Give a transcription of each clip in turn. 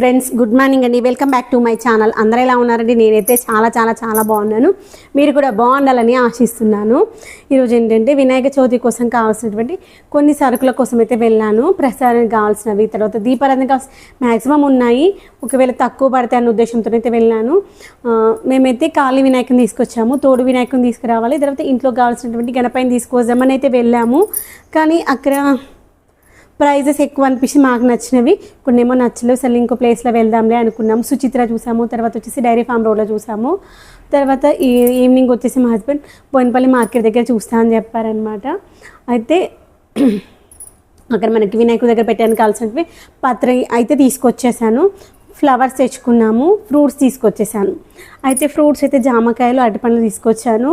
Friends good morning అండి. Welcome back to my channel. అందరూ ఎలా ఉన్నారండి? నేనైతే చాలా చాలా చాలా బాగున్నాను. మీరు కూడా బాగుండాలని ఆశిస్తున్నాను. ఈరోజు ఏంటంటే వినాయక చవితి కోసం కావాల్సినటువంటి కొన్ని సరుకుల కోసం అయితే వెళ్ళాను. ప్రసాదానికి కావాల్సినవి తర్వాత దీపారాధన కావాల్సిన మ్యాక్సిమం ఉన్నాయి. ఒకవేళ తక్కువ పడితే అన్న ఉద్దేశంతో అయితే వెళ్ళాను. మేమైతే కాళీ వినాయకుని తీసుకొచ్చాము. తోడు వినాయకుని తీసుకురావాలి. తర్వాత ఇంట్లో కావాల్సినటువంటి గణపైని తీసుకొద్దామని అయితే వెళ్ళాము. కానీ అక్కడ ప్రైజెస్ ఎక్కువ అనిపించి మాకు నచ్చినవి. కొన్ని ఏమో నచ్చలేవు సరే ఇంకో ప్లేస్లో వెళ్దాంలే అనుకున్నాం సుచిత్ర చూసాము తర్వాత వచ్చేసి డైరీ ఫామ్ రోడ్లో చూసాము. తర్వాత ఈ ఈవినింగ్ వచ్చేసి మా హస్బెండ్ బోయినపల్లి మార్కెట్ దగ్గర చూస్తా అని చెప్పారనమాట అయితే అక్కడ మనకి వినాయకుడి దగ్గర పెట్టడానికి కావాల్సినవి పాత్ర అయితే తీసుకొచ్చేసాను. ఫ్లవర్స్ తెచ్చుకున్నాము ఫ్రూట్స్ తీసుకొచ్చేసాను. అయితే ఫ్రూట్స్ అయితే జామకాయలు అరటిపండ్లు తీసుకొచ్చాను.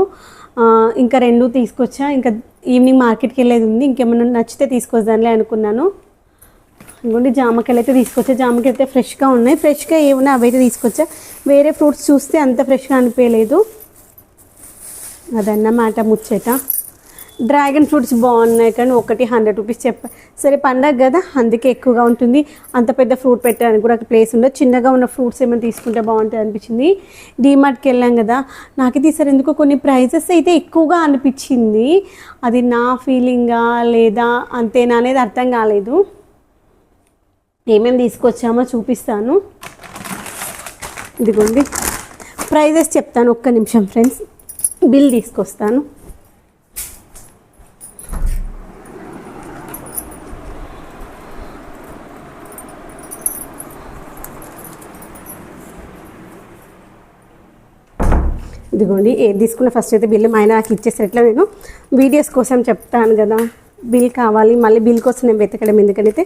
ఇంకా రెండు తీసుకొచ్చా ఇంకా ఈవినింగ్ మార్కెట్కి వెళ్ళేది ఉంది. ఇంకేమైనా నచ్చితే తీసుకొద్దాంలే అనుకున్నాను. ఇంకోండి జామకాయలు అయితే తీసుకొచ్చా. జామకాయలు అయితే ఫ్రెష్గా ఉన్నాయి. ఫ్రెష్గా ఏమైనా అవి అయితే తీసుకొచ్చా. వేరే ఫ్రూట్స్ చూస్తే అంత ఫ్రెష్గా అనిపించలేదు. అదన్నమాట ముచ్చట. డ్రాగన్ ఫ్రూట్స్ బాగున్నాయి కానీ ఒకటి హండ్రెడ్ రూపీస్ చెప్ప సరే పండగ కదా అందుకే ఎక్కువగా ఉంటుంది. అంత పెద్ద ఫ్రూట్ పెట్టడానికి కూడా ప్లేస్ ఉండదు. చిన్నగా ఉన్న ఫ్రూట్స్ ఏమైనా తీసుకుంటే బాగుంటుంది అనిపించింది. డీమార్ట్కి వెళ్ళాం కదా నాకైతే ఈసారి ఎందుకో కొన్ని ప్రైజెస్ అయితే ఎక్కువగా అనిపించింది. అది నా ఫీలింగా లేదా అంతేనా అనేది అర్థం కాలేదు. ఏమేమి తీసుకొచ్చామో చూపిస్తాను. ఇదిగోండి. ప్రైజెస్ చెప్తాను ఒక్క నిమిషం ఫ్రెండ్స్. బిల్ తీసుకొస్తాను. ఇదిగోండి ఏది తీసుకున్న ఫస్ట్ అయితే బిల్లు మా ఆయన నాకు ఇచ్చేసారు. ఎట్లా నేను? వీడియోస్ కోసం చెప్తాను కదా. బిల్ కావాలి మళ్ళీ బిల్ కోసం నేను వెతకడం ఎందుకంటే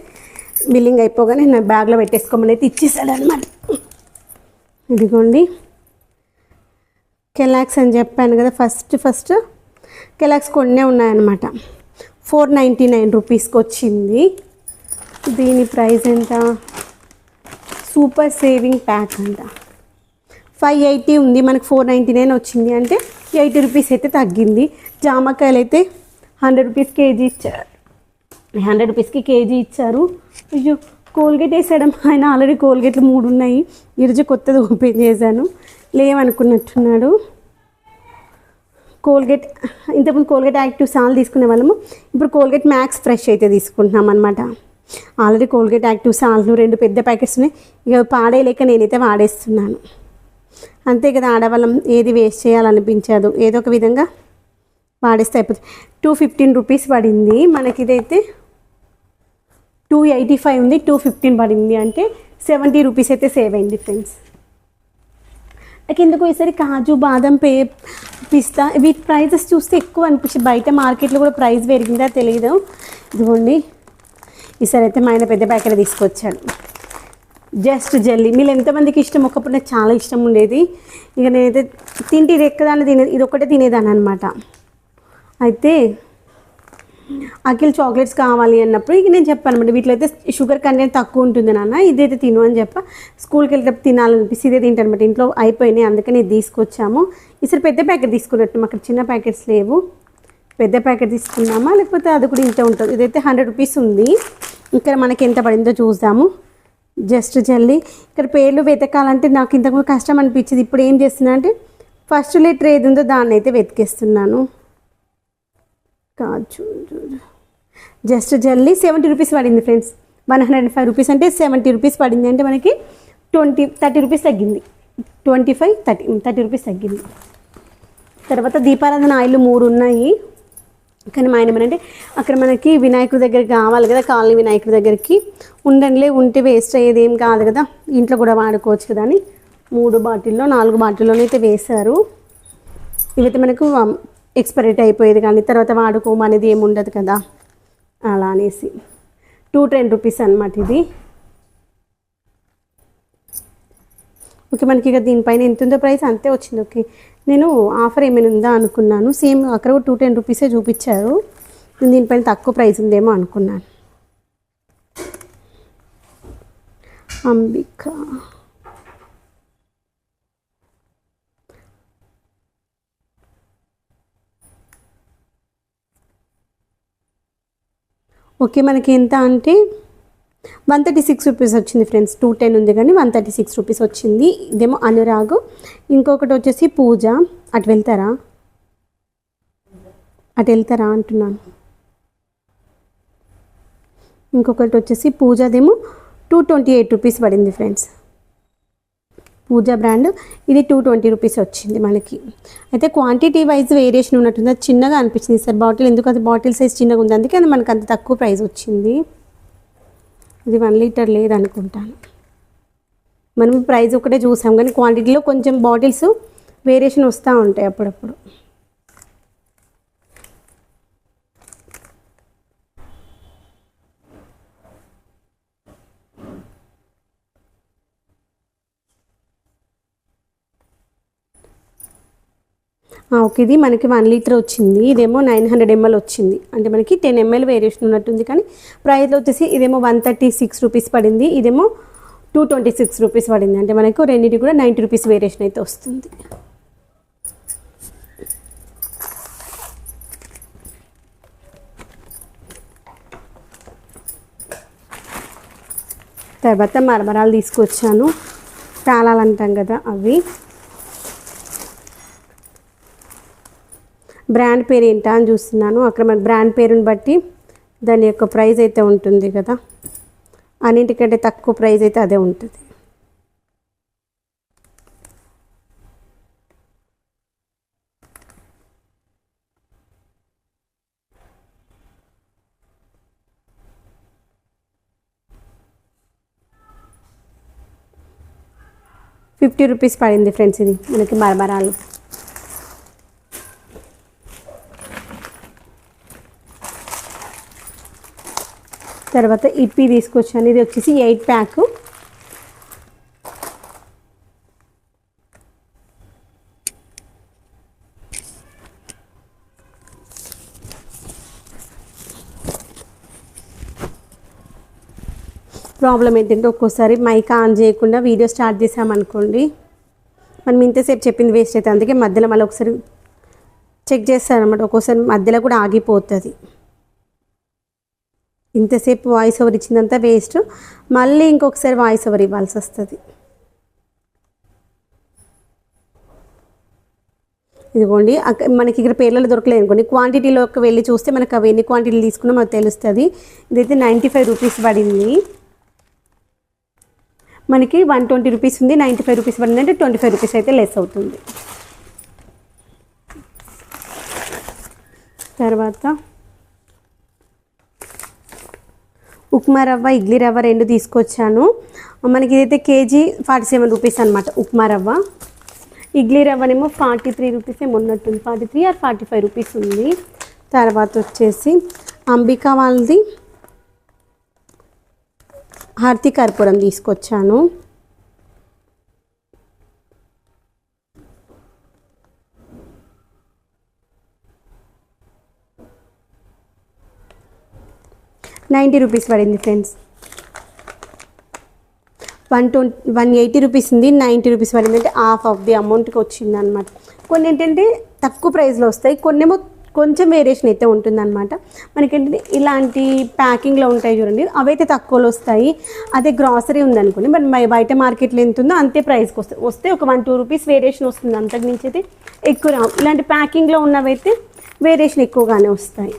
బిల్లింగ్ అయిపోగానే నా బ్యాగ్లో పెట్టేసుకోమని అయితే ఇచ్చేసాడు అనమాట ఇదిగోండి. కెలాక్స్ అని చెప్పాను కదా ఫస్ట్ ఫస్ట్ కెలాక్స్ కొన్నే ఉన్నాయన్నమాట. ఫోర్ నైంటీ నైన్ రూపీస్కి వచ్చింది. దీని ప్రైస్ ఎంత? సూపర్ సేవింగ్ ప్యాక్ అంట. ఫైవ్ ఎయిటీ ఉంది మనకు ఫోర్ నైంటీ నైన్ వచ్చింది అంటే ఎయిటీ రూపీస్ అయితే తగ్గింది. జామకాయలు అయితే హండ్రెడ్ రూపీస్ కేజీ ఇచ్చారు. హండ్రెడ్ రూపీస్కి కేజీ ఇచ్చారు. అయ్యో కోల్గేట్ వేసాడం ఆయన ఆల్రెడీ కోల్గేట్లు మూడు ఉన్నాయి ఈరోజు కొత్తది ఓపెన్ చేశాను. లేవనుకున్నట్టున్నాడు. కోల్గేట్ ఇంతకుముందు కోల్గేట్ యాక్టివ్ సాల్ తీసుకునే వాళ్ళము. ఇప్పుడు కోల్గేట్ మ్యాక్స్ ఫ్రెష్ అయితే తీసుకుంటున్నాం అనమాట ఆల్రెడీ కోల్గేట్ యాక్టివ్ సాల్లు రెండు పెద్ద ప్యాకెట్స్ ఉన్నాయి. ఇక పాడేయలేక నేనైతే వాడేస్తున్నాను. అంతే కదా ఆడవాళ్ళం ఏది వేస్ట్ చేయాలనిపించదు. ఏదో ఒక విధంగా వాడేస్తే అయిపోతుంది. టూ ఫిఫ్టీన్ రూపీస్ పడింది. మనకి ఇదైతే టూ ఎయిటీ ఫైవ్ ఉంది. టూ ఫిఫ్టీన్ పడింది అంటే సెవెంటీ రూపీస్ అయితే సేవ్ అయింది ఫ్రెండ్స్. నాకు ఎందుకు ఈసారి కాజు బాదం పే పిస్తా వీటి ప్రైజెస్ చూస్తే ఎక్కువ అనిపించింది. బయట మార్కెట్లో కూడా ప్రైస్ పెరిగిందా తెలియదు ఇదిగోండి. ఈసారి అయితే మా ఆయన పెద్ద ప్యాకెట్ తీసుకొచ్చాడు. Just jelly. మీరు ఎంతమందికి ఇష్టం? ఒకప్పుడు నాకు చాలా ఇష్టం ఉండేది. ఇక నేనైతే తింటే ఇది ఎక్కదాన్ని తినేది? ఇది ఒకటే తినేదాన్ని అనమాట అయితే అఖిల్ చాక్లెట్స్ కావాలి అన్నప్పుడు ఇక నేను చెప్పాను అనమాట వీటిలో అయితే షుగర్ కంటెంట్ తక్కువ ఉంటుంది నాన్న. ఇదైతే తిను అని చెప్ప. స్కూల్కి వెళ్ళేటప్పుడు తినాలనిపిస్తే ఇదే తింటాను అనమాట ఇంట్లో అయిపోయినాయి. అందుకని ఇది తీసుకొచ్చాము. ఈసారి పెద్ద ప్యాకెట్ తీసుకున్నట్టు. అక్కడ చిన్న ప్యాకెట్స్ లేవు. పెద్ద ప్యాకెట్ తీసుకున్నామా? లేకపోతే అది కూడా ఇంత ఉంటుంది. ఇదైతే హండ్రెడ్ రూపీస్ ఉంది. ఇక్కడ మనకి ఎంత పడిందో చూద్దాము. జస్ట్ జల్లి. ఇక్కడ పేర్లు వెతకాలంటే నాకు ఇంతకుముందు కష్టం అనిపించింది. ఇప్పుడు ఏం చేస్తున్నా అంటే ఫస్ట్ లెటర్ ఏది ఉందో దాన్ని అయితే వెతికేస్తున్నాను. కాజు జస్ట్ జల్లి సెవెంటీ రూపీస్ పడింది friends one hundred five rupees అంటే సెవెంటీ రూపీస్ పడింది. అంటే మనకి ట్వంటీ థర్టీ రూపీస్ తగ్గింది. Twenty five thirty thirty rupees తగ్గింది. తర్వాత దీపారాధన ఆయిల్ మూడు ఉన్నాయి. కానీ మా ఆయన ఏమనంటే అక్కడ మనకి వినాయకుడి దగ్గరికి కావాలి కదా కాలనీ వినాయకుడి దగ్గరికి. ఉండండిలే ఉంటే వేస్ట్ అయ్యేది ఏం కాదు కదా. ఇంట్లో కూడా వాడుకోవచ్చు కదా అని మూడు బాటిల్లో నాలుగు బాటిల్లోనైతే వేశారు. ఇవైతే మనకు ఎక్స్పైరేట్ అయిపోయేది కానీ తర్వాత వాడుకోమనేది ఏమి ఉండదు కదా. అలా అనేసి. టూ టెన్ రూపీస్ అనమాట ఇది. ఓకే మనకి ఇక దీనిపైన ఎంత ఉందో ప్రైస్ అంతే వచ్చింది. ఓకే. నేను ఆఫర్ ఏమైనా ఉందా అనుకున్నాను. సేమ్ అక్కడ కూడా టూ టెన్ రూపీసే చూపించారు. నేను దీనిపైన తక్కువ ప్రైస్ ఉందేమో అనుకున్నాను. అంబిక. ఓకే మనకి ఎంత అంటే వన్ థర్టీ సిక్స్ రూపీస్ వచ్చింది ఫ్రెండ్స్ టూ టెన్ ఉంది కానీ వన్ థర్టీ సిక్స్ రూపీస్ వచ్చింది. ఇదేమో అనురాగ్ ఇంకొకటి వచ్చేసి పూజ. అటు వెళ్తారా? అటు వెళ్తారా అంటున్నాను. ఇంకొకటి వచ్చేసి పూజదేమో టూ ట్వంటీ ఎయిట్ రూపీస్ పడింది ఫ్రెండ్స్. పూజ బ్రాండ్ ఇది టూ ట్వంటీ రూపీస్ వచ్చింది మనకి. అయితే క్వాంటిటీ వైజ్ వేరియేషన్ ఉన్నట్టుంది. అది చిన్నగా అనిపించింది సార్. బాటిల్ ఎందుకు? అది బాటిల్ సైజ్ చిన్నగా ఉంది. అందుకే అది మనకు అంత తక్కువ ప్రైస్ వచ్చింది. ఇది వన్ లీటర్ లేదనుకుంటాను. మనం ప్రైస్ ఒకటే చూసాం కానీ క్వాంటిటీలో కొంచెం బాటిల్స్ వేరియేషన్ వస్తూ ఉంటాయి అప్పుడప్పుడు. ఓకే ఇది మనకి వన్ లీటర్ వచ్చింది. ఇదేమో నైన్ హండ్రెడ్ ఎంఎల్ వచ్చింది. అంటే మనకి టెన్ ఎంఎల్ వేరియేషన్ ఉన్నట్టుంది కానీ ప్రైస్లో వచ్చేసి ఇదేమో వన్ థర్టీ సిక్స్ రూపీస్ పడింది. ఇదేమో టూ ట్వంటీ సిక్స్ రూపీస్ పడింది. అంటే మనకు రెండింటి కూడా నైంటీ రూపీస్ వేరియేషన్ అయితే వస్తుంది. తర్వాత మరమరాలు తీసుకొచ్చాను. తాళాలు అంటాం కదా అవి. బ్రాండ్ పేరు ఏంటా అని చూస్తున్నాను. అక్కడ మన బ్రాండ్ పేరుని బట్టి దాని యొక్క ప్రైస్ అయితే ఉంటుంది కదా. అన్నింటికంటే తక్కువ ప్రైస్ అయితే అదే ఉంటుంది. ఫిఫ్టీ రూపీస్ పడింది ఫ్రెండ్స్ ఇది. మనకి మరమరాలు. తర్వాత ఇప్పి తీసుకొచ్చాను. ఇది వచ్చేసి ఎయిట్ ప్యాక్. ప్రాబ్లం ఏంటంటే ఒక్కోసారి మైక్ ఆన్ చేయకుండా వీడియో స్టార్ట్ చేసామనుకోండి మనం ఇంతసేపు చెప్పింది వేస్ట్ అవుతుంది అందుకే మధ్యలో మళ్ళీ ఒకసారి చెక్ చేస్తారనమాట ఒక్కోసారి మధ్యలో కూడా ఆగిపోతుంది. ఇంతసేపు వాయిస్ ఓవర్ ఇచ్చిందంతా వేస్ట్ మళ్ళీ ఇంకొకసారి వాయిస్ ఓవర్ ఇవ్వాల్సి వస్తుంది. ఇదిగోండి మనకి ఇక్కడ పేర్లలో దొరకలేదు అనుకోండి. క్వాంటిటీలోకి వెళ్ళి చూస్తే మనకు అవి ఎన్ని క్వాంటిటీలు తీసుకున్నా మనకు తెలుస్తుంది. ఇదైతే నైంటీ ఫైవ్ రూపీస్ పడింది. మనకి వన్ ట్వంటీ రూపీస్ ఉంది నైంటీ ఫైవ్ రూపీస్ పడింది అంటే ట్వంటీ ఫైవ్ రూపీస్ అయితే లెస్ అవుతుంది. తర్వాత ఉప్మా రవ్వ ఇడ్లీ రవ్వ రెండు తీసుకొచ్చాను. మనకి ఇదైతే కేజీ ఫార్టీ సెవెన్ రూపీస్ అనమాట ఉప్మా రవ్వ. ఇడ్లీ రవ్వనేమో ఫార్టీ త్రీ రూపీస్ ఏమో ఉన్నట్టుంది forty three or forty five rupees ఉంది. తర్వాత వచ్చేసి అంబికా వాళ్ళది. హార్తి కర్పూరం తీసుకొచ్చాను. నైంటీ రూపీస్ పడింది friends. One twenty one eighty rupees ఉంది నైంటీ రూపీస్ పడింది అంటే హాఫ్ ఆఫ్ ది అమౌంట్కి వచ్చింది అనమాట కొన్ని ఏంటంటే తక్కువ ప్రైస్లో వస్తాయి కొన్నేమో కొంచెం వేరియేషన్ అయితే ఉంటుందన్నమాట. మనకేంటంటే ఇలాంటి ప్యాకింగ్లో ఉంటాయి చూడండి అవైతే తక్కువలో వస్తాయి. అదే గ్రాసరీ ఉందనుకోండి బట్ మన బయట మార్కెట్లో ఎంత ఉందో అంతే ప్రైస్కి వస్తాయి. వస్తే ఒక వన్ టూ రూపీస్ వేరియేషన్ వస్తుంది అంతకు మించి అయితే ఎక్కువ రావు. ఇలాంటి ప్యాకింగ్లో ఉన్నవైతే వేరియేషన్ ఎక్కువగానే వస్తాయి.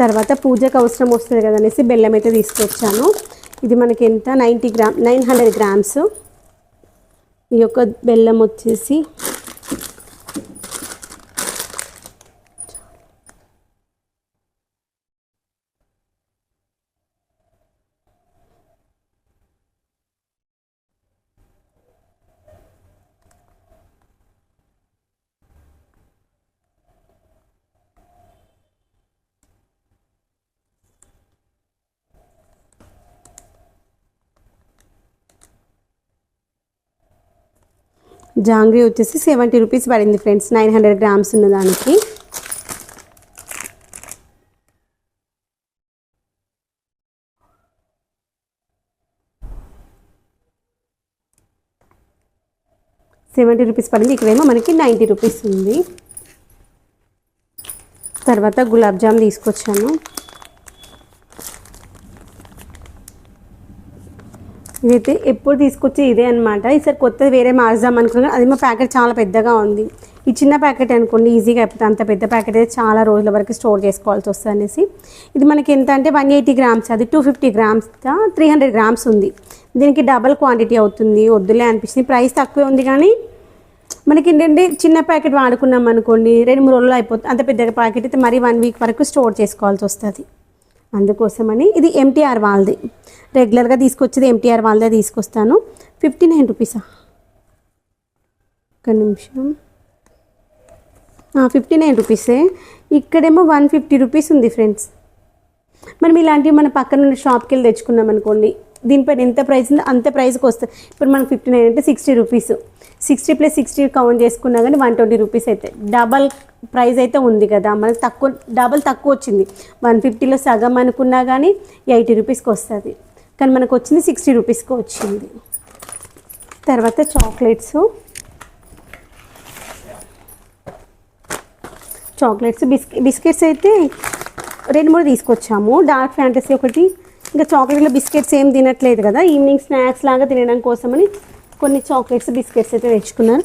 తర్వాత పూజకు అవసరం వస్తుంది కదా అనేసి బెల్లం అయితే తీసుకొచ్చాను. ఇది మనకి ఎంత? Ninety gram nine hundred grams. ఈ యొక్క బెల్లం వచ్చేసి జాంగ్రీ వచ్చేసి సెవెంటీ రూపీస్ పడింది ఫ్రెండ్స్. నైన్ హండ్రెడ్ గ్రామ్స్ ఉన్న దానికి. సెవెంటీ రూపీస్ పడింది. ఇక్కడేమో మనకి నైంటీ రూపీస్ ఉంది. తర్వాత గులాబ్ జామ్ తీసుకొచ్చాను. ఇదైతే ఎప్పుడు తీసుకొచ్చి ఇదే అనమాట ఈసారి కొత్తది వేరే మార్చుదాం అనుకున్నాను. అది మా ప్యాకెట్ చాలా పెద్దగా ఉంది. ఈ చిన్న ప్యాకెట్ అనుకోండి ఈజీగా అయిపోతుంది. అంత పెద్ద ప్యాకెట్ అయితే చాలా రోజుల వరకు స్టోర్ చేసుకోవాల్సి వస్తుంది అనేసి. ఇది మనకి ఎంత అంటే వన్ ఎయిటీ గ్రామ్స్ అది two fifty grams three hundred grams ఉంది. దీనికి డబల్ క్వాంటిటీ అవుతుంది. వద్దులే అనిపిస్తుంది. ప్రైస్ తక్కువే ఉంది కానీ మనకి ఏంటంటే చిన్న ప్యాకెట్ వాడుకున్నాం అనుకోండి రెండు మూడు రోజులు అయిపోతుంది. అంత పెద్ద ప్యాకెట్ అయితే మరీ వన్ వీక్ వరకు స్టోర్ చేసుకోవాల్సి వస్తుంది. అందుకోసమని ఇది ఎంటీఆర్ వాళ్ళది. రెగ్యులర్గా తీసుకొచ్చేది ఎంటీఆర్ వాళ్ళదే తీసుకొస్తాను. ఫిఫ్టీ నైన్ రూపీసా? ఒక నిమిషం. ఫిఫ్టీ నైన్ రూపీసే. ఇక్కడేమో వన్ ఫిఫ్టీ రూపీస్ ఉంది ఫ్రెండ్స్. మనం ఇలాంటివి మన పక్కన ఉన్న షాప్కి వెళ్ళి తెచ్చుకున్నాం అనుకోండి దీనిపైన ఎంత ప్రైస్ ఉందో అంత ప్రైస్కి వస్తుంది ఇప్పుడు మనకు ఫిఫ్టీ నైన్ అంటే sixty rupees. Sixty plus sixty count చేసుకున్నా కానీ వన్ ట్వంటీ రూపీస్ అయితే. డబల్ ప్రైస్ అయితే ఉంది కదా. మనకు తక్కువ డబల్ తక్కువ వచ్చింది. వన్ ఫిఫ్టీలో సగం అనుకున్నా కానీ ఎయిటీ రూపీస్కి వస్తుంది. కానీ మనకు వచ్చింది సిక్స్టీ రూపీస్కి వచ్చింది. తర్వాత చాక్లెట్స్. చాక్లెట్స్ బిస్కెట్ బిస్కెట్స్ అయితే రెండు మూడు తీసుకొచ్చాము. డార్క్ ఫ్యాంటసీ ఒకటి. ఇంకా చాక్లెట్లో బిస్కెట్స్ ఏం తినట్లేదు కదా. ఈవినింగ్ స్నాక్స్ లాగా తినడం కోసమని కొన్ని చాక్లెట్స్ బిస్కెట్స్ అయితే తెచ్చుకున్నాను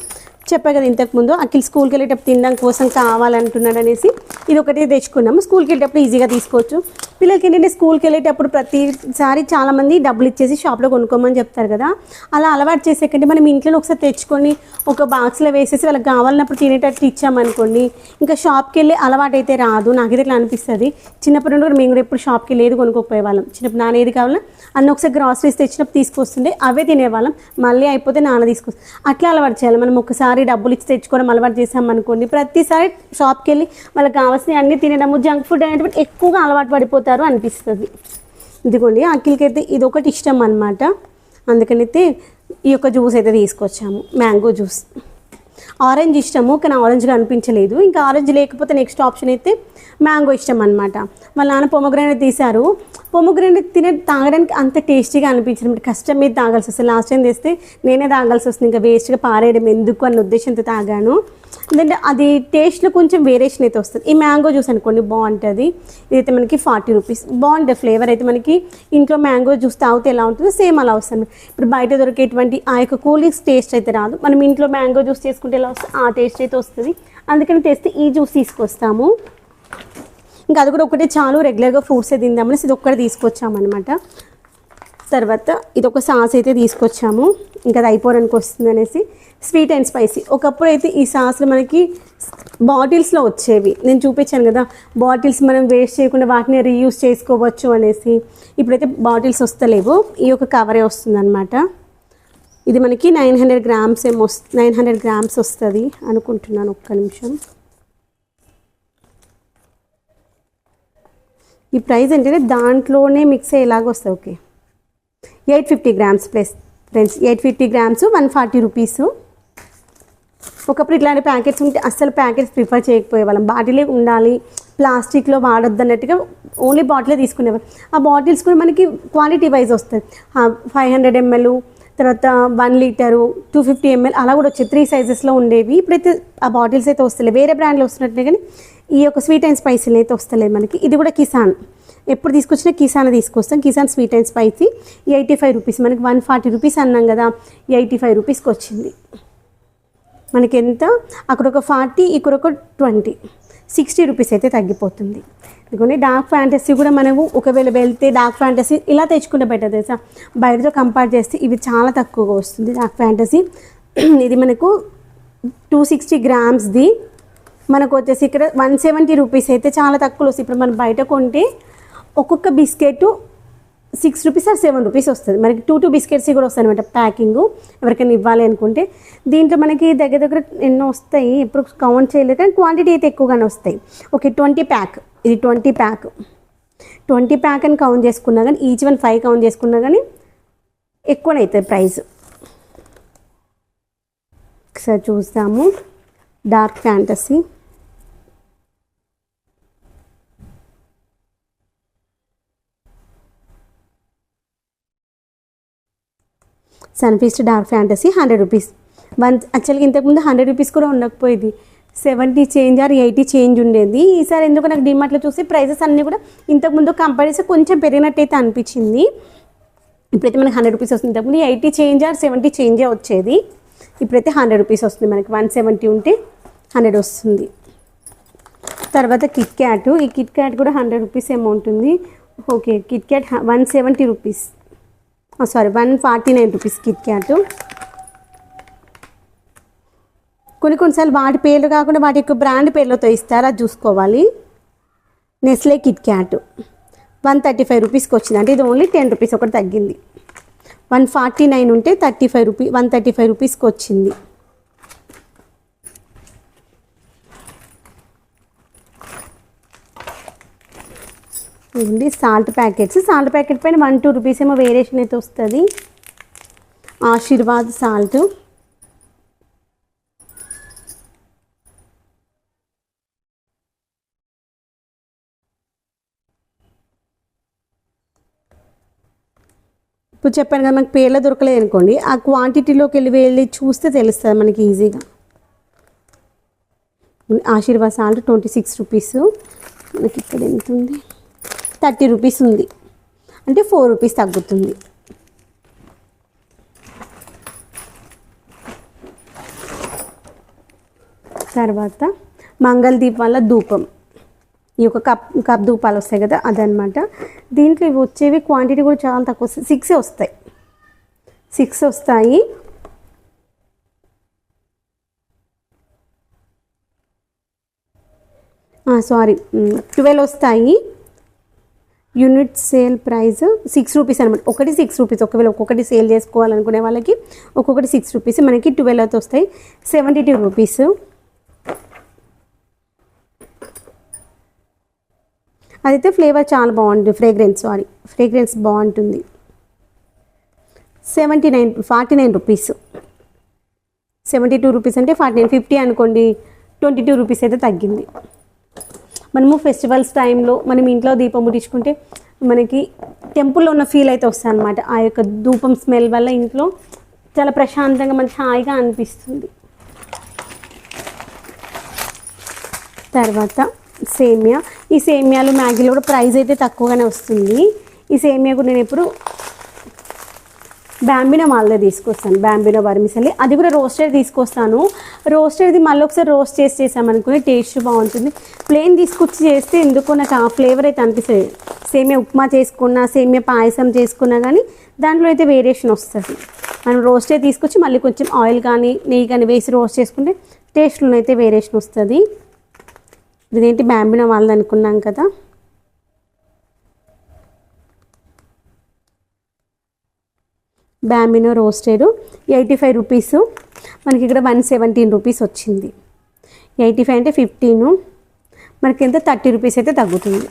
చెప్పా కదా ఇంతకుముందు అఖిల్ స్కూల్కి వెళ్ళేటప్పుడు తినడం కోసం కావాలంటున్నాడు అనేసి ఇది ఒకటే తెచ్చుకున్నాము స్కూల్కి వెళ్ళేటప్పుడు ఈజీగా తీసుకోవచ్చు. పిల్లలకి ఏంటంటే స్కూల్కి వెళ్ళేటప్పుడు ప్రతిసారి చాలామంది డబ్బులు ఇచ్చేసి షాప్లో కొనుక్కోమని చెప్తారు కదా. అలా అలవాటు చేసేకంటే మనం ఇంట్లో ఒకసారి తెచ్చుకొని ఒక బాక్స్లో వేసేసి వాళ్ళకి కావాలన్నప్పుడు తినేటట్టు ఇచ్చామనుకోండి ఇంకా షాప్కి వెళ్ళి అలవాటు అయితే రాదు. నాకైతే ఇట్లా అనిపిస్తుంది. చిన్నప్పటి నుండి కూడా మేము కూడా ఎప్పుడు షాప్కి వెళ్ళేది ఏది కొనుక్కోపోయే వాళ్ళం చిన్నప్పుడు నాన్న ఏది కావాలన్నా అన్న ఒకసారి గ్రాసరీస్ తెచ్చినప్పుడు తీసుకొస్తుండే అవే తినేవాళ్ళం. మళ్ళీ అయిపోతే నాన్న తీసుకొస్తుంది అట్లా అలవాటు చేయాలి. మనం ఒకసారి డబ్బులు ఇచ్చి తెచ్చుకోవడం అలవాటు చేసాం అనుకోండి ప్రతిసారి షాప్కి వెళ్ళి వాళ్ళకి కావాల్సినవి అన్నీ తినడము జంక్ ఫుడ్ అనేటువంటి ఎక్కువగా అలవాటు పడిపోతారు. అనిపిస్తుంది. ఇదిగోండి అఖిల్కి అయితే ఇది ఒకటి ఇష్టం అనమాట అందుకనైతే ఈ యొక్క జ్యూస్ అయితే తీసుకొచ్చాము మ్యాంగో జ్యూస్. ఆరెంజ్ ఇష్టము కానీ ఆరెంజ్గా అనిపించలేదు ఇంకా ఆరెంజ్ లేకపోతే నెక్స్ట్ ఆప్షన్ అయితే మ్యాంగో ఇష్టం అనమాట వాళ్ళ నాన్న పొమగ్రానేట్ తీశారు. పొమగ్రానేట్ తినే తాగడానికి అంత టేస్టీగా అనిపించింది. కష్టం మీద తాగాల్సి వస్తుంది. లాస్ట్ టైం తెస్తే నేనే తాగాల్సి వస్తుంది. ఇంకా వేస్ట్గా పారేయడం ఎందుకు అన్న ఉద్దేశంతో తాగాను. ఎందుకంటే అది టేస్ట్లో కొంచెం వేరియేషన్ అయితే వస్తుంది. ఈ మ్యాంగో జ్యూస్ అనుకోండి బాగుంటుంది. ఇదైతే మనకి ఫార్టీ రూపీస్ బాగుంటుంది ఫ్లేవర్ అయితే మనకి ఇంట్లో మ్యాంగో జ్యూస్ తాగితే ఎలా ఉంటుందో సేమ్ అలా వస్తుంది. ఇప్పుడు బయట దొరికేటువంటి ఆ యొక్క కూలింగ్స్ టేస్ట్ అయితే రాదు. మనం ఇంట్లో మ్యాంగో జ్యూస్ చేసుకుంటే ఎలా వస్తుంది? ఆ టేస్ట్ అయితే వస్తుంది. అందుకని తెస్తే ఈ జ్యూస్ తీసుకొస్తాము. ఇంకా అది కూడా ఒకటే చాలు రెగ్యులర్గా ఫ్రూట్సే తిందామనేసి ఇది ఒక్కటి తీసుకొచ్చామన్నమాట. తర్వాత ఇది ఒక సాస్ అయితే తీసుకొచ్చాము. ఇంకా అది అయిపోవడానికి వస్తుంది అనేసి స్వీట్ అండ్ స్పైసీ. ఒకప్పుడు అయితే ఈ సాస్లు మనకి బాటిల్స్లో వచ్చేవి. నేను చూపించాను కదా బాటిల్స్ మనం వేస్ట్ చేయకుండా వాటిని రీయూస్ చేసుకోవచ్చు అనేసి. ఇప్పుడైతే బాటిల్స్ వస్తలేవు. ఈ యొక్క కవరే వస్తుందన్నమాట. ఇది మనకి నైన్ హండ్రెడ్ గ్రామ్స్ ఏమో నైన్ హండ్రెడ్ గ్రామ్స్ వస్తుంది అనుకుంటున్నాను. ఒక్క నిమిషం. ఈ ప్రైస్ ఏంటంటే దాంట్లోనే మిక్స్ అయ్యేలాగా వస్తాయి okay. Eight fifty grams plus friends eight fifty grams one forty rupees. ఒకప్పుడు ఇట్లాంటి ప్యాకెట్స్ ఉంటే అస్సలు ప్యాకెట్స్ ప్రిఫర్ చేయకపోయే వాళ్ళం బాటిలే ఉండాలి ప్లాస్టిక్లో వాడొద్దు అన్నట్టుగా ఓన్లీ బాటిలే తీసుకునేవారు ఆ బాటిల్స్ కూడా మనకి క్వాలిటీ వైజ్ వస్తుంది ఫైవ్ హండ్రెడ్ ఎంఎల్ తర్వాత one litre two fifty M L అలా కూడా వచ్చాయి త్రీ సైజెస్లో ఉండేవి. ఇప్పుడైతే ఆ బాటిల్స్ అయితే వస్తలేదు వేరే బ్రాండ్లో వస్తున్నట్టే కానీ ఈ యొక్క స్వీట్ అండ్ స్పైసీలు అయితే వస్తలేదు మనకి. ఇది కూడా కిసాన్. ఎప్పుడు తీసుకొచ్చినా కిసాన్ తీసుకొస్తాం. Kisan sweet and spicy eighty five rupees. మనకి వన్ ఫార్టీ రూపీస్ అన్నాం కదా ఎయిటీ ఫైవ్ రూపీస్కి వచ్చింది. మనకి ఎంత అక్కడ ఒక ఫార్టీ ఇక్కడ ఒక ట్వంటీ. సిక్స్టీ రూపీస్ అయితే తగ్గిపోతుంది. ఎందుకంటే డార్క్ ఫ్యాంటసీ కూడా మనము ఒకవేళ వెళ్తే డార్క్ ఫ్యాంటసీ ఇలా తెచ్చుకుంటే బెటర్ తెలుసా? బయటతో కంపేర్ చేస్తే ఇవి చాలా తక్కువగా వస్తుంది డార్క్ ఫ్యాంటసీ. ఇది మనకు టూ సిక్స్టీ గ్రామ్స్ది. మనకు వచ్చేసి ఇక్కడ వన్ సెవెంటీ రూపీస్ అయితే చాలా తక్కువ వస్తుంది. ఇప్పుడు మనం బయట కొంటే ఒక్కొక్క biscuit six rupees or seven rupees వస్తుంది. మనకి టూ టూ బిస్కెట్స్ కూడా వస్తాయి అనమాట ప్యాకింగ్ ఎవరికైనా ఇవ్వాలి అనుకుంటే. దీంట్లో మనకి దగ్గర దగ్గర ఎన్నో వస్తాయి. ఎప్పుడు కౌంట్ చేయలేదు కానీ క్వాంటిటీ అయితే ఎక్కువగానే వస్తాయి. ఓకే ట్వంటీ ప్యాక్ ఇది ట్వంటీ ప్యాక్ ట్వంటీ ప్యాక్ అని కౌంట్ చేసుకున్నా కానీ ఈచ్ వన్ ఫైవ్ కౌంట్ చేసుకున్నా కానీ ఎక్కువనే అవుతుంది ప్రైస్ ఒకసారి చూద్దాము. Dark fantasy Sunfeast dark fantasy hundred rupees. One యాక్చువల్గా ఇంతకుముందు హండ్రెడ్ రూపీస్ కూడా ఉండకపోయేది. Seventy change or eighty change ఉండేది. ఈసారి ఎందుకు నాకు డిమార్ట్లో చూసి ప్రైసెస్ అన్నీ కూడా ఇంతకుముందు కంపేర్ చేసి కొంచెం పెరిగినట్టయితే అనిపించింది. ఇప్పుడైతే మనకి హండ్రెడ్ రూపీస్ వస్తుంది. ఇంతకుముందు ఎయిటీ చేంజ్ ఆర్ సెవెంటీ చేంజే వచ్చేది. ఇప్పుడైతే హండ్రెడ్ రూపీస్ వస్తుంది మనకి. వన్ సెవెంటీ ఉంటే హండ్రెడ్ వస్తుంది. తర్వాత కిట్ క్యాట్ ఈ కిట్ క్యాట్ కూడా హండ్రెడ్ రూపీస్ ఏమో ఉంటుంది okay KitKat one seventy rupees. Sorry one forty nine rupees KitKat కొన్ని కొన్నిసార్లు వాటి పేర్లు కాకుండా వాటి యొక్క బ్రాండ్ పేర్లతో ఇస్తారు అది చూసుకోవాలి. Nestle KitKat one thirty five రూపీస్కి వచ్చింది. అంటే ఇది ఓన్లీ టెన్ రూపీస్ ఒకటి తగ్గింది. వన్ ఫార్టీ నైన్ ఉంటే thirty five rupee one thirty five రూపీస్కి వచ్చింది. ఇవ్వండి. Salt packets. సాల్ట్ ప్యాకెట్ పైన వన్ టూ రూపీస్ ఏమో వేరియేషన్ అయితే వస్తుంది. ఆశీర్వాద్ సాల్ట్. ఇప్పుడు చెప్పాను కదా మనకి పేర్లు దొరకలేదు అనుకోండి. ఆ క్వాంటిటీలోకి వెళ్ళి వెళ్ళి చూస్తే తెలుస్తుంది మనకి ఈజీగా Aashirvaad salt twenty six rupees. మనకి ఇక్కడ ఎంత ఉంది? థర్టీ రూపీస్ ఉంది. అంటే ఫోర్ రూపీస్ తగ్గుతుంది. తర్వాత మంగళ దీపాల ధూపం. ఈ యొక్క కప్ కప్ ధూపాలు వస్తాయి కదా అదనమాట దీంట్లో ఇవి వచ్చేవి క్వాంటిటీ కూడా చాలా తక్కువ వస్తాయి. సిక్సే వస్తాయి. సిక్స్ వస్తాయి. సారీ ట్వెల్వ్ వస్తాయి. Unit sale price six rupees అనమాట ఒకటి సిక్స్ రూపీస్. ఒకవేళ ఒక్కొక్కటి సేల్ చేసుకోవాలనుకునే వాళ్ళకి ఒక్కొక్కటి సిక్స్ రూపీస్. మనకి ట్వెల్వ్ అయితే వస్తాయి. Seventy two rupees. అదైతే ఫ్లేవర్ చాలా బాగుంటుంది. Fragrance sorry. ఫ్రేగ్రెన్స్ బాగుంటుంది. Seventy nine forty nine rupees. Seventy two rupees అంటే ఫార్టీ నైన్. ఫిఫ్టీ అనుకోండి. ట్వంటీ టూ రూపీస్ అయితే తగ్గింది. మనము ఫెస్టివల్స్ టైంలో మనం ఇంట్లో దీపం ముట్టించుకుంటే మనకి టెంపుల్లో ఉన్న ఫీల్ అయితే వస్తుంది అనమాట ఆ యొక్క ధూపం స్మెల్ వల్ల ఇంట్లో చాలా ప్రశాంతంగా మనకి హాయిగా అనిపిస్తుంది. తర్వాత సేమియా. ఈ సేమియాలు మ్యాగీలో కూడా ప్రైస్ అయితే తక్కువగానే వస్తుంది. ఈ సేమియా కూడా నేను ఎప్పుడు బ్యాంబినో వాళ్ళదే తీసుకొస్తాను. బ్యాంబినో వర్మిసల్లి అది కూడా రోస్టెడ్ తీసుకొస్తాను. రోస్టెడ్ది మళ్ళీ ఒకసారి రోస్ట్ చేసి చేసామనుకుని టేస్ట్ బాగుంటుంది. ప్లెయిన్ తీసుకొచ్చి చేస్తే ఎందుకో నాకు ఆ ఫ్లేవర్ అయితే అనిపిస్తుంది సేమియా ఉప్మా చేసుకున్నా సేమియా పాయసం చేసుకున్నా కానీ దాంట్లో అయితే వేరియేషన్ వస్తుంది. మనం రోస్టే తీసుకొచ్చి మళ్ళీ కొంచెం ఆయిల్ కానీ నెయ్యి కానీ వేసి రోస్ట్ చేసుకుంటే టేస్ట్లో అయితే వేరియేషన్ వస్తుంది. ఇదేంటి బ్యాంబినో వాళ్ళది అనుకున్నాం కదా? Bambino roasted eighty five rupees. మనకి ఇక్కడ వన్ సెవెంటీన్ రూపీస్ వచ్చింది. ఎయిటీ ఫైవ్ అంటే ఫిఫ్టీను. మనకి ఎంత? థర్టీ రూపీస్ అయితే తగ్గుతుంది.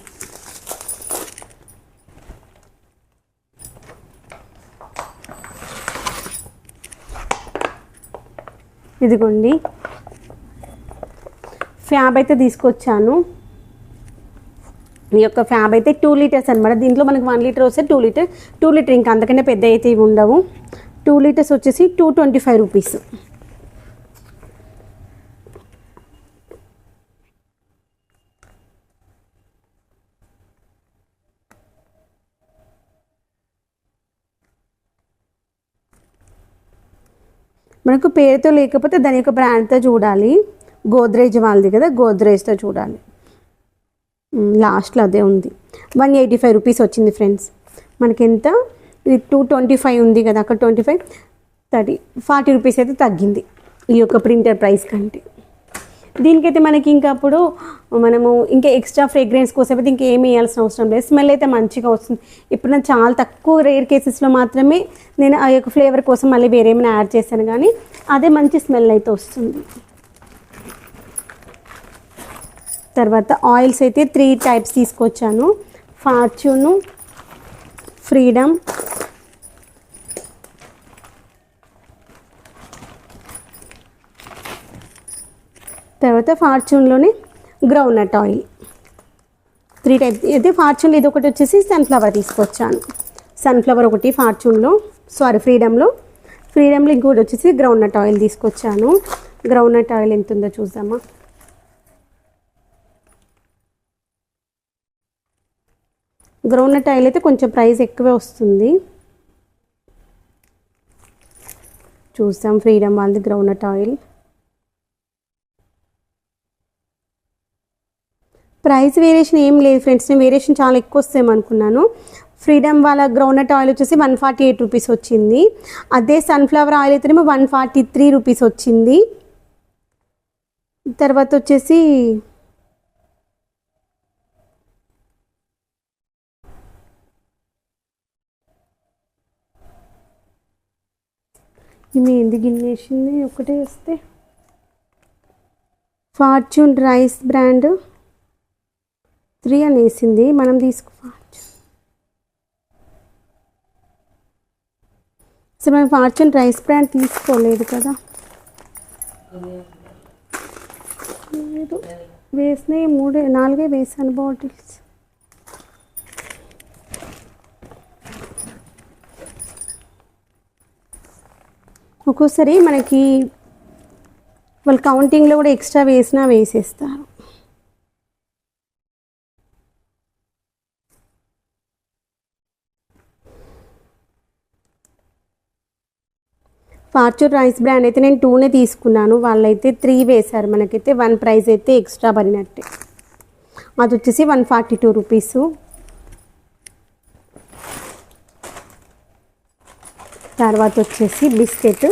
ఇదిగోండి. ఫ్యాబ్ అయితే తీసుకొచ్చాను. ఈ యొక్క ఫ్యాబ్ అయితే టూ లీటర్స్ అనమాట దీంట్లో మనకి వన్ లీటర్ వస్తే టూ లీటర్ టూ లీటర్ ఇంకా అందుకనే పెద్ద అయితే ఇవి ఉండవు. టూ లీటర్స్ వచ్చేసి టూ ట్వంటీ ఫైవ్ రూపీస్. మనకు పేరుతో లేకపోతే దాని యొక్క బ్రాండ్తో చూడాలి. గోద్రేజ్ వాళ్ళది కదా గోద్రేజ్తో చూడాలి. లాస్ట్లో అదే ఉంది. వన్ ఎయిటీ ఫైవ్ రూపీస్ వచ్చింది ఫ్రెండ్స్. మనకి ఎంత ఇది టూ ట్వంటీ ఫైవ్ ఉంది కదా అక్కడ twenty five thirty forty rupees అయితే తగ్గింది. ఈ యొక్క ప్రింటర్ ప్రైస్ కంటే. దీనికైతే మనకి ఇంకా అప్పుడు మనము ఇంకా ఎక్స్ట్రా ఫ్రేగ్రెన్స్ కోసం అయితే ఇంకా ఏమి వేయాల్సిన అవసరం లేదు. స్మెల్ అయితే మంచిగా వస్తుంది. ఇప్పుడు నేను చాలా తక్కువ రేర్ కేసెస్లో మాత్రమే నేను ఆ యొక్క ఫ్లేవర్ కోసం మళ్ళీ వేరేమైనా యాడ్ చేశాను కానీ అదే మంచి స్మెల్ అయితే వస్తుంది. తర్వాత ఆయిల్స్ అయితే త్రీ టైప్స్ తీసుకొచ్చాను. Fortune Freedom. తర్వాత ఫార్చ్యూన్లోనే గ్రౌండ్నట్ ఆయిల్. త్రీ టైప్స్ అయితే ఫార్చ్యూన్ ఇది ఒకటి వచ్చేసి సన్ఫ్లవర్ తీసుకొచ్చాను. సన్ఫ్లవర్ ఒకటి ఫార్చ్యూన్లో సారీ ఫ్రీడమ్లో. ఫ్రీడమ్లో ఇంకోటి వచ్చేసి గ్రౌండ్నట్ ఆయిల్ తీసుకొచ్చాను. గ్రౌండ్నట్ ఆయిల్ ఎంత ఉందో చూద్దామా? గ్రౌండ్నట్ ఆయిల్ అయితే కొంచెం ప్రైస్ ఎక్కువే వస్తుంది. చూసాం ఫ్రీడమ్ వాళ్ళది గ్రౌండ్నట్ ఆయిల్ ప్రైస్ వేరియేషన్ ఏం లేదు ఫ్రెండ్స్. నేను వేరియేషన్ చాలా ఎక్కువ వస్తాయనుకున్నాను ఫ్రీడమ్ వాళ్ళ గ్రౌండ్నట్ ఆయిల్ వచ్చేసి వన్ ఫార్టీ ఎయిట్ రూపీస్ వచ్చింది. అదే సన్ఫ్లవర్ ఆయిల్ అయితేనేమో వన్ ఫార్టీ త్రీ రూపీస్ వచ్చింది. తర్వాత వచ్చేసి మేంది ఎందుకు గిన్నేసింది ఒకటే వస్తే. ఫార్చ్యూన్ రైస్ బ్రాండ్ త్రీ అని వేసింది. మనం తీసుకు ఫార్చ్యూన్ అసలు మనం ఫార్చ్యూన్ రైస్ బ్రాండ్ తీసుకోలేదు కదా. లేదు. వేసినాయి మూడే నాలుగే వేసాను బాటిల్స్ ఒక్కోసారి మనకి వాళ్ళు కౌంటింగ్లో కూడా ఎక్స్ట్రా వేసినా వేసేస్తారు. ఫార్చ్యూన్ రైస్ బ్రాండ్ అయితే నేను టూనే తీసుకున్నాను. వాళ్ళైతే త్రీ వేశారు. మనకైతే వన్ ప్రైస్ అయితే ఎక్స్ట్రా పడినట్టే. అది వచ్చేసి వన్ ఫార్టీ టూ రూపీస్ తర్వాత వచ్చేసి బిస్కెట్.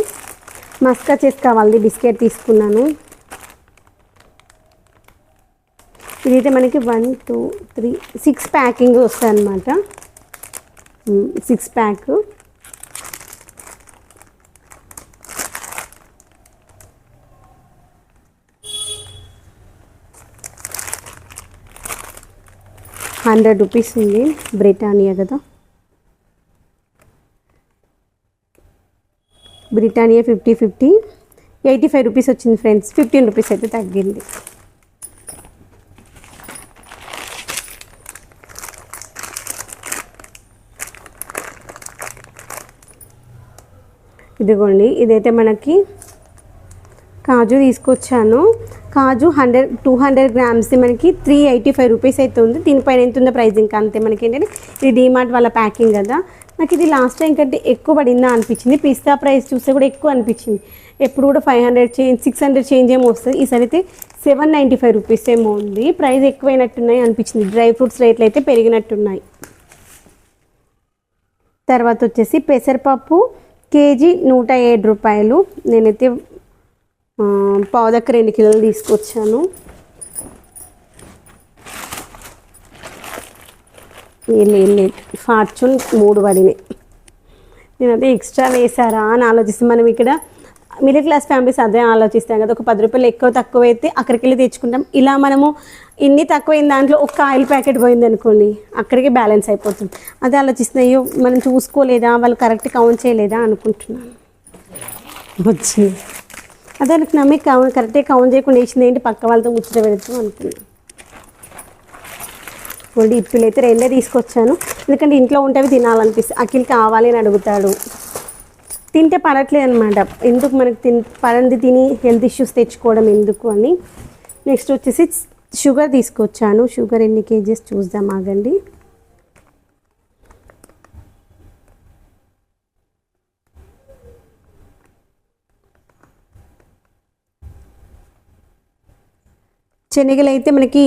మస్కా చేసి కావాలి బిస్కెట్ తీసుకున్నాను. ఇదైతే మనకి one two three six packing వస్తాయి అన్నమాట సిక్స్ ప్యాక్. హండ్రెడ్ రూపీస్ ఉంది బ్రిటానియా కదా. Britannia fifty fifty. Eighty five rupees వచ్చింది ఫ్రెండ్స్. ఫిఫ్టీన్ రూపీస్ అయితే తగ్గింది. ఇదిగోండి ఇదైతే మనకి కాజు తీసుకొచ్చాను. కాజు హండ్రెడ్ టూ హండ్రెడ్ గ్రామ్స్ మనకి త్రీ ఎయిటీ ఫైవ్ రూపీస్ అయితే ఉంది. దీనిపైన ఎంత ఉందో ప్రైస్ ఇంకా అంతే. మనకి ఏంటంటే ఇది డీమార్ట్ వాళ్ళ ప్యాకింగ్ కదా. నాకు ఇది లాస్ట్ టైం కంటే ఎక్కువ పడిందా అనిపించింది. పిస్తా ప్రైస్ చూస్తే కూడా ఎక్కువ అనిపించింది. ఎప్పుడు కూడా five hundred change six hundred change ఏమో వస్తుంది. ఈసారి అయితే సెవెన్ నైంటీ ఫైవ్ రూపీస్ ఏమో ఉంది. ప్రైస్ ఎక్కువైనట్టున్నాయి అనిపించింది. డ్రై ఫ్రూట్స్ రేట్లు అయితే పెరిగినట్టున్నాయి. తర్వాత వచ్చేసి పెసరపప్పు కేజీ నూట ఏడు రూపాయలు. నేనైతే పావుదక్క రెండు కిలోలు తీసుకొచ్చాను. ఏం లేదు లేదు. ఫార్చ్యూన్ మూడు పడినాయి. నేను అదే ఎక్స్ట్రా వేసారా అని ఆలోచిస్తే మనం ఇక్కడ మిడిల్ క్లాస్ ఫ్యామిలీస్ అదే ఆలోచిస్తాం కదా ఒక పది రూపాయలు ఎక్కువ తక్కువ అయితే అక్కడికి వెళ్ళి తెచ్చుకుంటాం. ఇలా మనము ఇన్ని తక్కువైన దాంట్లో ఒక ఆయిల్ ప్యాకెట్ పోయింది అనుకోండి అక్కడికి బ్యాలెన్స్ అయిపోతుంది. అదే ఆలోచిస్తున్నాయి అయ్యో మనం చూసుకోలేదా వాళ్ళు కరెక్ట్ కౌంట్ చేయలేదా అనుకుంటున్నాను. వచ్చింది అదే నాకు నమ్మి కౌంట్ కరెక్ట్గా కౌంట్ చేయకుండా వేసింది ఏంటి పక్క వాళ్ళతో ముచ్చట పెడతాం అనుకున్నాను తీసుకోండి ఇప్పులు అయితే రెండే తీసుకొచ్చాను. ఎందుకంటే ఇంట్లో ఉంటేవి తినాలనిపిస్తుంది అఖిల్ కావాలి అని అడుగుతాడు. తింటే పడట్లేదు అనమాట ఎందుకు మనకి తిన్ పడంది తిని హెల్త్ ఇష్యూస్ తెచ్చుకోవడం ఎందుకు అని. నెక్స్ట్ వచ్చేసి షుగర్ తీసుకొచ్చాను. షుగర్ ఎన్ని కేజీస్ చూద్దాం ఆగండి. శనగలు అయితే మనకి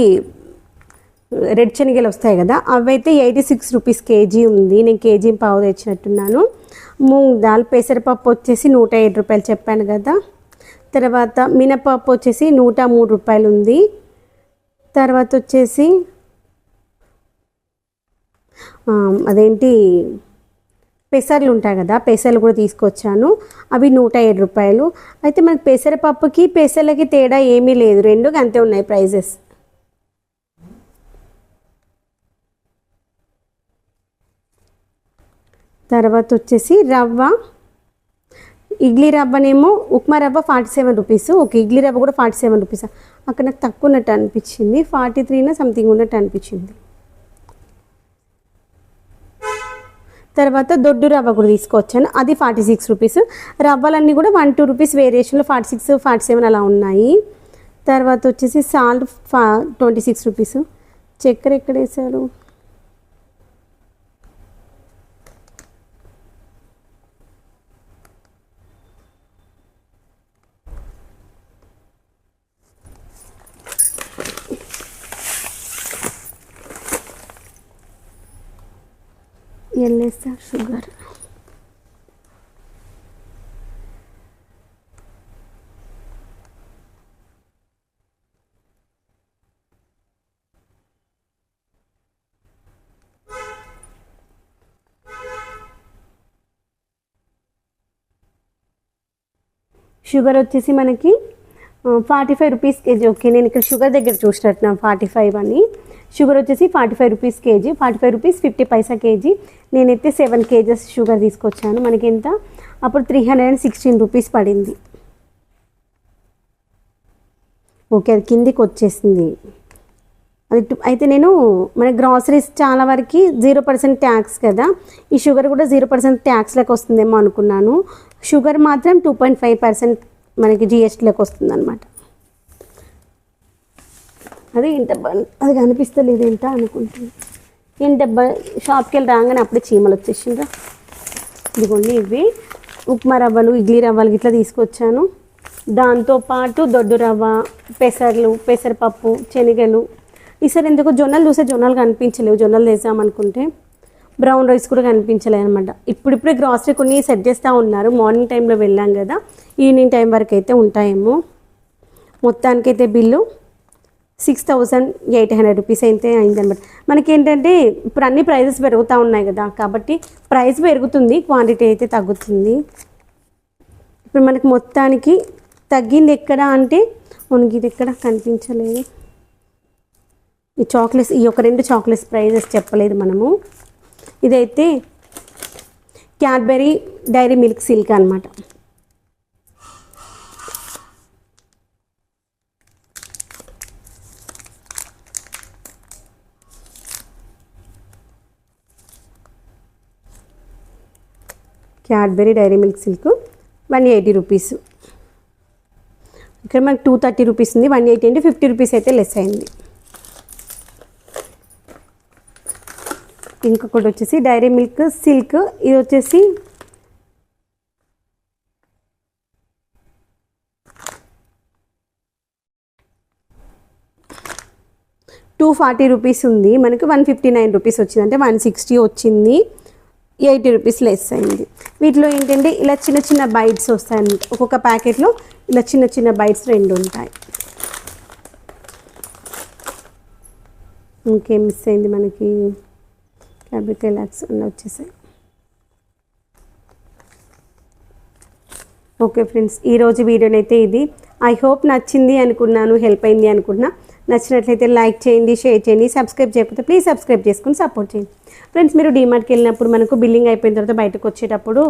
రెడ్ శనగలు వస్తాయి కదా అవి అయితే ఎయిటీ సిక్స్ రూపీస్ కేజీ ఉంది. నేను కేజీ పావు తెచ్చినట్టున్నాను. మూంగ్ దాల్ పెసరపప్పు వచ్చేసి నూట ఏడు రూపాయలు చెప్పాను కదా. తర్వాత మినపప్పు వచ్చేసి నూట మూడు రూపాయలు ఉంది. తర్వాత వచ్చేసి అదేంటి పెసర్లు ఉంటాయి కదా పెసర్లు కూడా తీసుకొచ్చాను. అవి నూట ఏడు రూపాయలు. అయితే మనకి పెసరపప్పుకి పెసర్లకి తేడా ఏమీ లేదు. రెండు అంతే ఉన్నాయి ప్రైజెస్. తర్వాత వచ్చేసి రవ్వ. ఇడ్లీ రవ్వనేమో ఉప్మా రవ్వ ఫార్టీ సెవెన్ రూపీస్ ఒక ఇడ్లీ రవ్వ కూడా ఫార్టీ సెవెన్ రూపీస్ అక్కడ నాకు తక్కువ ఉన్నట్టు అనిపించింది. ఫార్టీ త్రీనా సంథింగ్ ఉన్నట్టు అనిపించింది. తర్వాత దొడ్డు రవ్వ కూడా తీసుకొచ్చాను. అది ఫార్టీ సిక్స్ రూపీస్ రవ్వలన్నీ కూడా వన్ టూ రూపీస్ వేరియేషన్లో ఫార్టీ సిక్స్ ఫార్టీ సెవెన్ అలా ఉన్నాయి. తర్వాత వచ్చేసి సాల్ట్ ఫా ట్వంటీ సిక్స్ రూపీస్ చక్కెర ఎక్కడ వేశారు? ఎల్ఎస్ఆర్ షుగర్ షుగర్ వచ్చేసి మనకి forty five rupees KG. Okay నేను ఇక్కడ షుగర్ దగ్గర చూసినట్టున్నాను ఫార్టీ ఫైవ్ అని. షుగర్ వచ్చేసి forty five rupees KG forty five rupees fifty పైసా కేజీ. నేనైతే సెవెన్ కేజెస్ షుగర్ తీసుకొచ్చాను. మనకి ఎంత? అప్పుడు three hundred and sixteen rupees పడింది. ఓకే అది కిందికి వచ్చేసింది. అది టు- అయితే నేను మన గ్రాసరీస్ చాలా వరకు జీరో పర్సెంట్ ట్యాక్స్ కదా. ఈ షుగర్ కూడా జీరో పర్సెంట్ ట్యాక్స్లోకి వస్తుందేమో అనుకున్నాను. షుగర్ మాత్రం టూ పాయింట్ ఫైవ్ పర్సెంట్ మనకి జిఎస్టీలోకి వస్తుంది అనమాట అది ఇంత అది కనిపిస్తలేదు ఏంటా అనుకుంటుంది. ఏంటి షాప్కి వెళ్ళి రాగానే అప్పుడే చీమలు వచ్చేసిండ్రా. ఇదిగోండి ఇవి. ఉప్మా రవ్వలు ఇడ్లీ రవ్వలు ఇట్లా తీసుకొచ్చాను. దాంతోపాటు దొడ్డు రవ్వ పెసర్లు పెసరపప్పు శనగలు. ఈసారి ఎందుకు జొన్నలు చూసే జొన్నలు కనిపించలేవు. జొన్నలు వేసామనుకుంటే బ్రౌన్ రైస్ కూడా కనిపించలేదు అనమాట ఇప్పుడిప్పుడే గ్రాసరీ కొన్ని సెట్ చేస్తూ ఉన్నారు. మార్నింగ్ టైంలో వెళ్ళాం కదా. ఈవినింగ్ టైం వరకు అయితే ఉంటాయేమో. మొత్తానికైతే bill six thousand eight hundred rupees అయితే అయిందనమాట మనకేంటంటే ఇప్పుడు అన్ని ప్రైజెస్ పెరుగుతూ ఉన్నాయి కదా కాబట్టి ప్రైస్ పెరుగుతుంది క్వాంటిటీ అయితే తగ్గుతుంది. ఇప్పుడు మనకి మొత్తానికి తగ్గింది ఎక్కడ అంటే మనకి ఇది ఎక్కడ కనిపించలేదు. ఈ చాక్లెట్స్ ఈ ఒక రెండు చాక్లెట్స్ ప్రైజెస్ చెప్పలేదు మనము. ఇదైతే క్యాడ్బెరీ డైరీ మిల్క్ సిల్క్ అనమాట Cadbury Dairy Milk Silk one eighty rupees. ఇక్కడ మనకు టూ థర్టీ రూపీస్ ఉంది వన్ ఎయిటీ అంటే ఫిఫ్టీ రూపీస్ అయితే లెస్ అయింది. ఇంకొకటి వచ్చేసి డైరీ మిల్క్ సిల్క్ ఇది వచ్చేసి టూ ఫార్టీ రూపీస్ ఉంది మనకి వన్ ఫిఫ్టీ నైన్ రూపీస్ వచ్చింది అంటే వన్ సిక్స్టీ వచ్చింది. ఎయిటీ రూపీస్ లెస్ అయింది. వీటిలో ఏంటంటే ఇలా చిన్న చిన్న బైట్స్ వస్తాయి ఒక్కొక్క ప్యాకెట్లో ఇలా చిన్న చిన్న బైట్స్ రెండు ఉంటాయి. ఇంకేం మిస్ అయింది మనకి? క్యాబిక్ రిలాక్స్ అన్నీ వచ్చేసాయి. ఓకే ఫ్రెండ్స్ ఈరోజు వీడియోనైతే ఇది. ఐ హోప్ నచ్చింది అనుకున్నాను హెల్ప్ అయింది అనుకున్నాను నచ్చినట్లయితే లైక్ చేయండి షేర్ చేయండి సబ్స్క్రైబ్ చేయకపోతే ప్లీజ్ సబ్స్క్రైబ్ చేసుకుని సపోర్ట్ చేయండి. ఫ్రెండ్స్ మీరు డీమార్ట్కి వెళ్ళినప్పుడు మనకు బిల్లింగ్ అయిపోయిన తర్వాత బయటకు వచ్చేటప్పుడు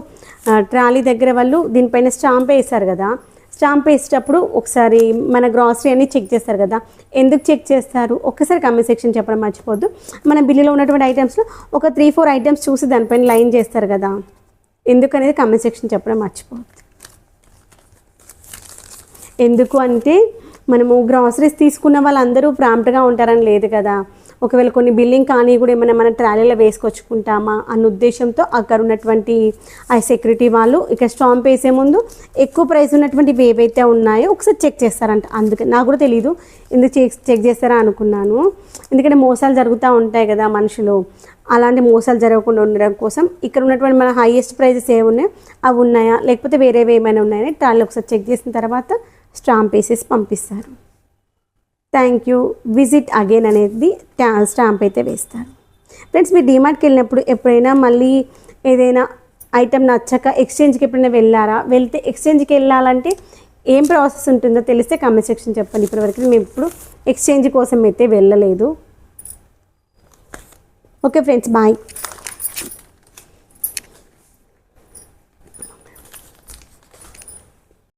ట్రాలీ దగ్గర వాళ్ళు దీనిపైన స్టాంప్ వేస్తారు కదా. స్టాంప్ వేసేటప్పుడు ఒకసారి మన గ్రాసరీ అన్ని చెక్ చేస్తారు కదా. ఎందుకు చెక్ చేస్తారు? ఒక్కసారి కమెంట్ సెక్షన్ చెప్పడం మర్చిపోద్దు మన బిల్లులో ఉన్నటువంటి ఐటమ్స్లో ఒక త్రీ ఫోర్ ఐటమ్స్ చూసి దానిపైన లైన్ చేస్తారు కదా. ఎందుకనేది కమెంట్ సెక్షన్ చెప్పడం మర్చిపోద్దు ఎందుకు అంటే మనము గ్రాసరీస్ తీసుకున్న వాళ్ళందరూ ప్రాంప్ట్గా ఉంటారని లేదు కదా. ఒకవేళ కొన్ని బిల్లింగ్ కానీ కూడా ఏమైనా మన ట్రాలీలో వేసుకొచ్చుకుంటామా అన్న ఉద్దేశంతో అక్కడ ఉన్నటువంటి ఆ సెక్యూరిటీ వాళ్ళు ఇక స్టాంప్ వేసే ముందు ఎక్కువ ప్రైస్ ఉన్నటువంటి ఏవైతే ఉన్నాయో ఒకసారి చెక్ చేస్తారంట. అందుకే నాకు కూడా తెలియదు ఎందుకు చెక్ చెక్ చేస్తారా అనుకున్నాను. ఎందుకంటే మోసాలు జరుగుతూ ఉంటాయి కదా మనుషులు. అలాంటి మోసాలు జరగకుండా ఉండడం కోసం ఇక్కడ ఉన్నటువంటి మన హైయెస్ట్ ప్రైజెస్ ఏ ఉన్నాయో అవి ఉన్నాయా? లేకపోతే వేరేవి ఏమైనా ఉన్నాయని ట్రాలీ ఒకసారి చెక్ చేసిన తర్వాత స్టాంప్ వేసేసి పంపిస్తారు. థ్యాంక్ యూ విజిట్ అగైన్ అనేది స్టాంప్ అయితే వేస్తారు. ఫ్రెండ్స్ మీరు డిమార్ట్కి వెళ్ళినప్పుడు ఎప్పుడైనా మళ్ళీ ఏదైనా ఐటెం నచ్చక ఎక్స్చేంజ్కి ఎప్పుడైనా వెళ్ళారా? వెళ్తే ఎక్స్చేంజ్కి వెళ్ళాలంటే ఏం ప్రాసెస్ ఉంటుందో తెలిస్తే కామెంట్ సెక్షన్ చెప్పండి. ఇప్పటివరకు మేము ఇప్పుడు ఎక్స్చేంజ్ కోసం అయితే వెళ్ళలేదు. Okay friends bye